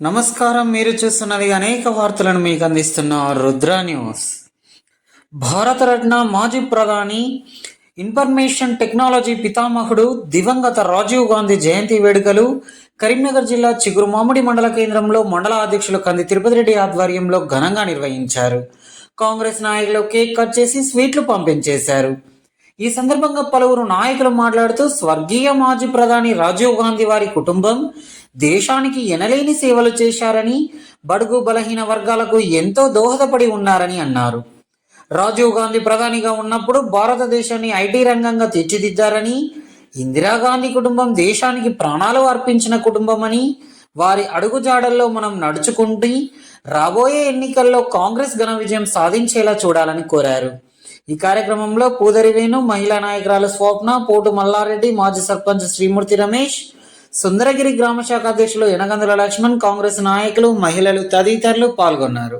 నమస్కారం మీరు చూస్తున్నది అనేక వార్తలను మీకు అందిస్తున్న రుద్ర న్యూస్. భారతరత్న మాజీ ప్రధాని ఇన్ఫర్మేషన్ టెక్నాలజీ పితామహుడు దివంగత రాజీవ్ గాంధీ జయంతి వేడుకలు కరీంనగర్ జిల్లా చిగురుమామిడి మండల కేంద్రంలో మండల అధ్యక్షులు కంది తిరుపతి రెడ్డి ఆధ్వర్యంలో ఘనంగా నిర్వహించారు. కాంగ్రెస్ నాయకులు కేక్ కట్ చేసి స్వీట్లు పంపించేశారు. ఈ సందర్భంగా పలువురు నాయకులు మాట్లాడుతూ స్వర్గీయ మాజీ ప్రధాని రాజీవ్ గాంధీ వారి కుటుంబం దేశానికి ఎనలేని సేవలు చేశారని బడుగు బలహీన వర్గాలకు ఎంతో దోహదపడి ఉన్నారని అన్నారు. రాజీవ్ గాంధీ ప్రధానిగా ఉన్నప్పుడు భారతదేశాన్ని ఐటీ రంగంగా తీర్చిదిద్దారని ఇందిరాగాంధీ కుటుంబం దేశానికి ప్రాణాలు అర్పించిన కుటుంబమని వారి అడుగుజాడల్లో మనం నడుచుకుంటూ రాబోయే ఎన్నికల్లో కాంగ్రెస్ ఘన విజయం సాధించేలా చూడాలని కోరారు. ఈ కార్యక్రమంలో పూదరివేణు మహిళా నాయకురాలు స్వప్న పోటు మల్లారెడ్డి మాజీ సర్పంచ్ శ్రీమూర్తి రమేష్ సుందరగిరి గ్రామ శాఖ అధ్యక్షులు యనగందుల లక్ష్మణ్ కాంగ్రెస్ నాయకులు మహిళలు తదితరులు పాల్గొన్నారు.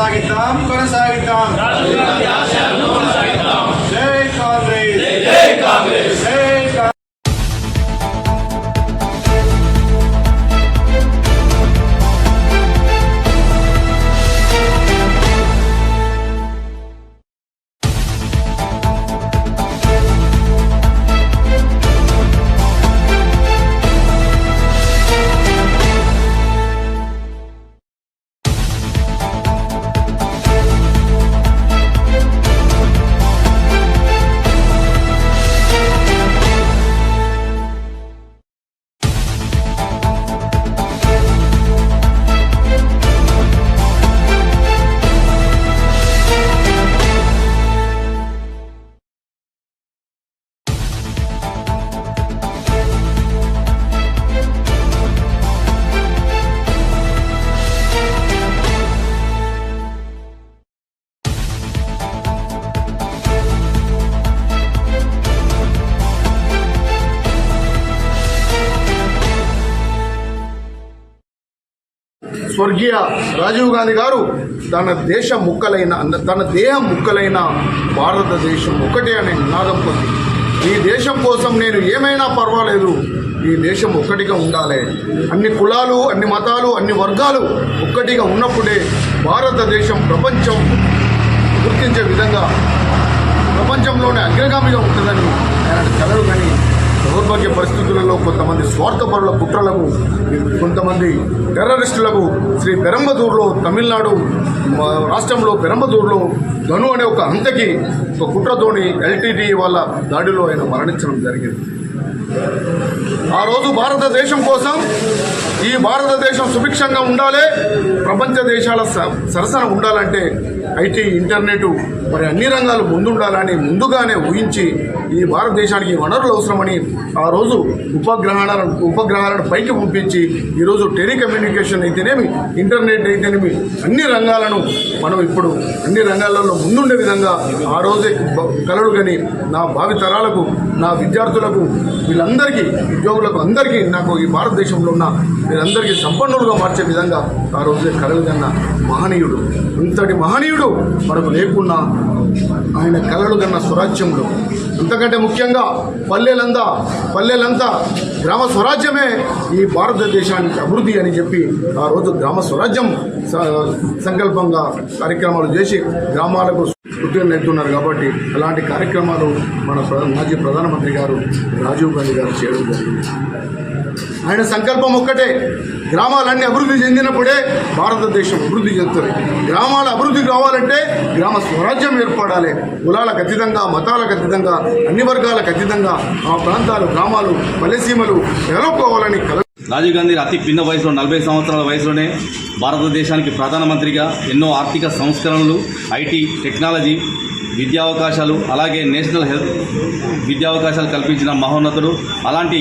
కొనసాగిద్దాం కొనసాగిద్దాం. స్వర్గీయ రాజీవ్ గాంధీ గారు తన దేశ ముక్కలైన తన దేహం ముక్కలైన భారతదేశం ఒకటే అనే నినాదం పొంది. ఈ దేశం కోసం నేను ఏమైనా పర్వాలేదు ఈ దేశం ఒక్కటిగా ఉండాలి. అన్ని కులాలు అన్ని మతాలు అన్ని వర్గాలు ఒక్కటిగా ఉన్నప్పుడే భారతదేశం ప్రపంచం గుర్తించే విధంగా ప్రపంచంలోనే అగ్రగామిగా ఉంటుందని ఆయన కలరు దౌర్భాగ్య పరిస్థితులలో కొంతమంది స్వార్థపరుల కుట్రలకు కొంతమంది టెర్రరిస్టులకు శ్రీ పెరంబదూరులో తమిళనాడు రాష్ట్రంలో పెరంబదూరులో ధను అనే ఒక అంతకి ఒక కుట్రతోని ఎల్టీడీ వాళ్ళ దాడిలో ఆయన మరణించడం జరిగింది. ఆ రోజు భారతదేశం కోసం ఈ భారతదేశం సుభిక్షంగా ఉండాలి ప్రపంచ దేశాల స- సరసన ఉండాలంటే ఐటీ ఇంటర్నెట్ మరి అన్ని రంగాలు ముందుండాలని ముందుగానే ఊహించి ఈ భారతదేశానికి వనరులు అవసరమని ఆ రోజు ఉపగ్రహాలను ఉపగ్రహాలను పైకి పంపించి ఈరోజు టెలికమ్యూనికేషన్ అయితేనేమి ఇంటర్నెట్ అయితేనేమి అన్ని రంగాలను మనం ఇప్పుడు అన్ని రంగాలలో ముందుండే విధంగా ఆ రోజే బ- కలలు కానీ నా భావితరాలకు నా విద్యార్థులకు వీళ్ళందరికీ ఉద్యోగులకు అందరికీ నాకు ఈ భారతదేశంలో ఉన్న వీళ్ళందరికీ సంపన్నులుగా మార్చే విధంగా ఆ రోజే కలలు కన్న మహనీయుడు. ఇంతటి మహనీయుడు మనకు లేకున్నా ఆయన కలలు కన్న స్వరాజ్యంలో. ఎందుకంటే ముఖ్యంగా పల్లెలంతా పల్లెలంతా గ్రామ స్వరాజ్యమే ఈ భారతదేశానికి అభివృద్ధి అని చెప్పి ఆ రోజు గ్రామ స్వరాజ్యం సంకల్పంగా కార్యక్రమాలు చేసి గ్రామాలకు ఉద్యోగం నెట్టున్నారు కాబట్టి అలాంటి కార్యక్రమాలు మన మాజీ ప్రధానమంత్రి గారు రాజీవ్ గాంధీ గారు చేయడం జరిగింది. ఆయన సంకల్పం ఒక్కటే గ్రామాలన్నీ అభివృద్ధి చెందినప్పుడే భారతదేశం అభివృద్ధి చెందుతుంది. గ్రామాల అభివృద్ధి కావాలంటే గ్రామ స్వరాజ్యం ఏర్పడాలి. కులాలకు అతీతంగా మతాలకు అతీతంగా అన్ని వర్గాలకు అతీతంగా ఆ ప్రాంతాలు గ్రామాలు పల్లెసీమలు నెలకొవాలని కల రాజీవ్ గాంధీ అతి పిన్న వయసులో నలభై సంవత్సరాల వయసులోనే భారతదేశానికి ప్రధానమంత్రిగా ఎన్నో ఆర్థిక సంస్కరణలు ఐటీ టెక్నాలజీ విద్యా అవకాశాలు అలాగే నేషనల్ హెల్త్ విద్యా అవకాశాలు కల్పించిన మహోన్నతుడు. అలాంటి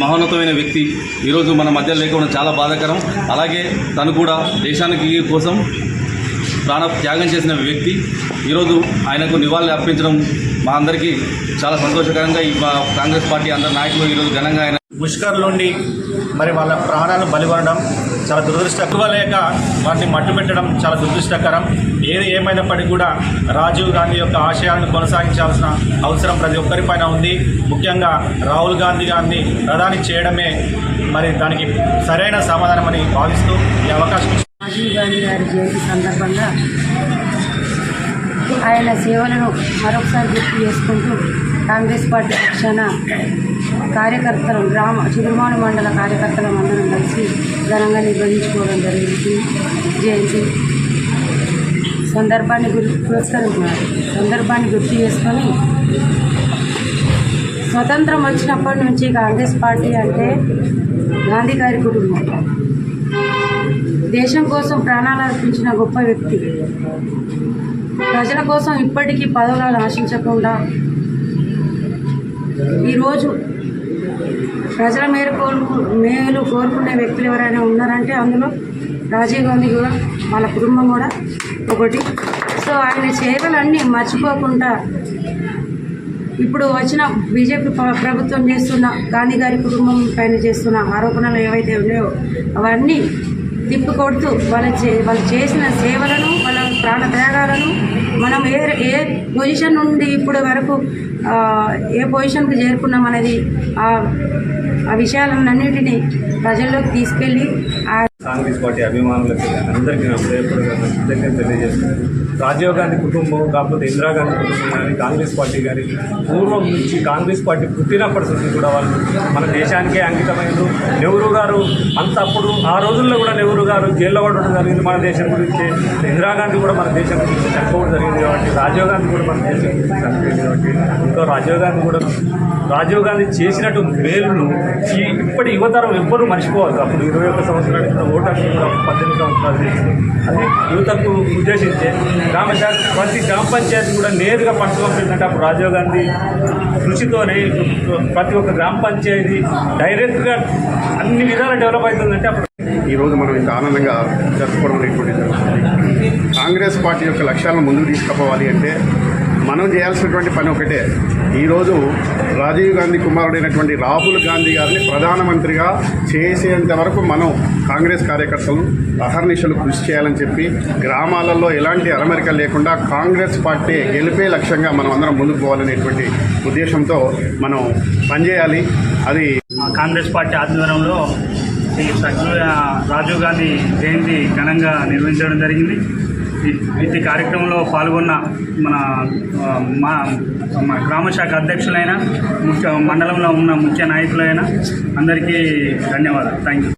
మహోన్నతమైన వ్యక్తి ఈరోజు మన మధ్య లేకుండా చాలా బాధాకరం. అలాగే తను కూడా దేశానికి కోసం ప్రాణ త్యాగం చేసిన వ్యక్తి. ఈరోజు ఆయనకు నివాళులు అర్పించడం మా అందరికీ చాలా సంతోషకరంగా ఈ కాంగ్రెస్ పార్టీ అందరి నాయకులు ఈరోజు ఘనంగా ఆయన ముష్కర్లుండి మరి వాళ్ళ ప్రాణాలు బలిగొనడం చాలా దురదృష్టకరం లేక వాటిని మట్టు పెట్టడం చాలా దురదృష్టకరం. ఏది ఏమైనప్పటికీ కూడా రాజీవ్ గాంధీ యొక్క ఆశయాలను కొనసాగించాల్సిన అవసరం ప్రతి ఒక్కరిపైన ఉంది. ముఖ్యంగా రాహుల్ గాంధీ గారిని ప్రధాని చేయడమే మరి దానికి సరైన సమాధానమని భావిస్తూ ఈ అవకాశం రాజీవ్ గాంధీ గారి జయంతి సందర్భంగా ఆయన సేవలను మరొకసారి గుర్తు చేసుకుంటూ కాంగ్రెస్ పార్టీ పక్షాన కార్యకర్తలు గ్రామ చిరుమాన మండల కార్యకర్తలం అందరం కలిసి ఘనంగా నిర్వహించుకోవడం జరిగింది. జయంతి సందర్భాన్ని గుర్తు పురస్కరించినారు సందర్భాన్ని గుర్తు చేసుకొని స్వతంత్రం వచ్చినప్పటి నుంచి కాంగ్రెస్ పార్టీ అంటే గాంధీ గారి కుటుంబం. దేశం కోసం ప్రాణాలు అర్పించిన గొప్ప వ్యక్తి. ప్రజల కోసం ఇప్పటికీ పదవులను ఆశించకుండా ఈరోజు ప్రజల మేర కోరుకు మేలు కోరుకునే వ్యక్తులు ఎవరైనా ఉన్నారంటే అందులో రాజీవ్ గాంధీ కూడా వాళ్ళ కుటుంబం కూడా ఒకటి. సో ఆయన సేవలన్నీ మర్చిపోకుండా ఇప్పుడు వచ్చిన బీజేపీ ప్రభుత్వం చేస్తున్న గాంధీ గారి కుటుంబం పైన చేస్తున్న ఆరోపణలు ఏవైతే ఉన్నాయో అవన్నీ తిప్పికొడుతూ వాళ్ళ చే వాళ్ళు చేసిన సేవలను వాళ్ళ ప్రాణ త్యాగాలను మనం ఏ ఏ పొజిషన్ నుండి ఇప్పుడు వరకు ఏ పొజిషన్కి చేరుకున్నాం అనేది ఆ విషయాలన్నిటినీ ప్రజల్లోకి తీసుకెళ్ళి కాంగ్రెస్ పార్టీ అభిమానులకి అందరికీ నా హృదయపూర్వకంగా కృతజ్ఞతలు తెలియజేస్తున్నాను. రాజీవ్ గాంధీ కుటుంబం కాకపోతే ఇందిరాగాంధీ కుటుంబం కానీ కాంగ్రెస్ పార్టీ కానీ పూర్వం నుంచి కాంగ్రెస్ పార్టీ పుట్టినప్పటి నుంచి కూడా వాళ్ళు మన దేశానికే అంకితమైనరు నెహ్రూ గారు అంత అప్పుడు ఆ రోజుల్లో కూడా నెహ్రూ గారు జైల్లో పడడం జరిగింది మన దేశం గురించి. ఇందిరాగాంధీ కూడా మన దేశం గురించి చనిపోవడం జరిగింది కాబట్టి రాజీవ్ గాంధీ కూడా మన దేశం గురించి చనిపోయింది కాబట్టి ఇంకా రాజీవ్ గాంధీ కూడా రాజీవ్ గాంధీ చేసినట్టు మేలును ఈ ఇప్పటి యువతరం ఎవ్వరూ మర్చిపోవాలి అప్పుడు ఇరవై ఒక్క సంవత్సరాలు కూడా కూడా పద్దెనిమిది సంవత్సరాలు అది యువతకు ఉద్దేశించే గ్రామ ప్రతి గ్రామ పంచాయతీ కూడా నేరుగా పంచుకుంటుందంటే అప్పుడు రాజీవ్ గాంధీ కృషితోనే ప్రతి ఒక్క గ్రామ పంచాయతీ డైరెక్ట్గా అన్ని విధాలు డెవలప్ అవుతుందంటే అప్పుడు ఈరోజు మనం ఇంత ఆనందంగా జరుపుకోవడం అనేటువంటి జరుగుతుంది. కాంగ్రెస్ పార్టీ యొక్క లక్ష్యాలను ముందుకు తీసుకుపోవాలి అంటే మనం చేయాల్సినటువంటి పని ఒకటే. ఈరోజు రాజీవ్ గాంధీ కుమారుడైనటువంటి రాహుల్ గాంధీ గారిని ప్రధానమంత్రిగా చేసేంత వరకు మనం కాంగ్రెస్ కార్యకర్తలు అహర్నిశలు కృషి చేయాలని చెప్పి గ్రామాలలో ఎలాంటి అరమరిక లేకుండా కాంగ్రెస్ పార్టీ గెలిపే లక్ష్యంగా మనం అందరం ముందుకు పోవాలనేటువంటి ఉద్దేశంతో మనం పనిచేయాలి. అది కాంగ్రెస్ పార్టీ ఆధ్వర్యంలో ఈ రాజీవ్ గాంధీ జయంతి ఘనంగా నిర్వహించడం జరిగింది. ఈ- కార్యక్రమంలో పాల్గొన్న మన మా మా గ్రామ శాఖ అధ్యక్షులైన ముఖ్య మండలంలో ఉన్న ముఖ్య నాయకులైన అందరికీ ధన్యవాదాలు. Thank you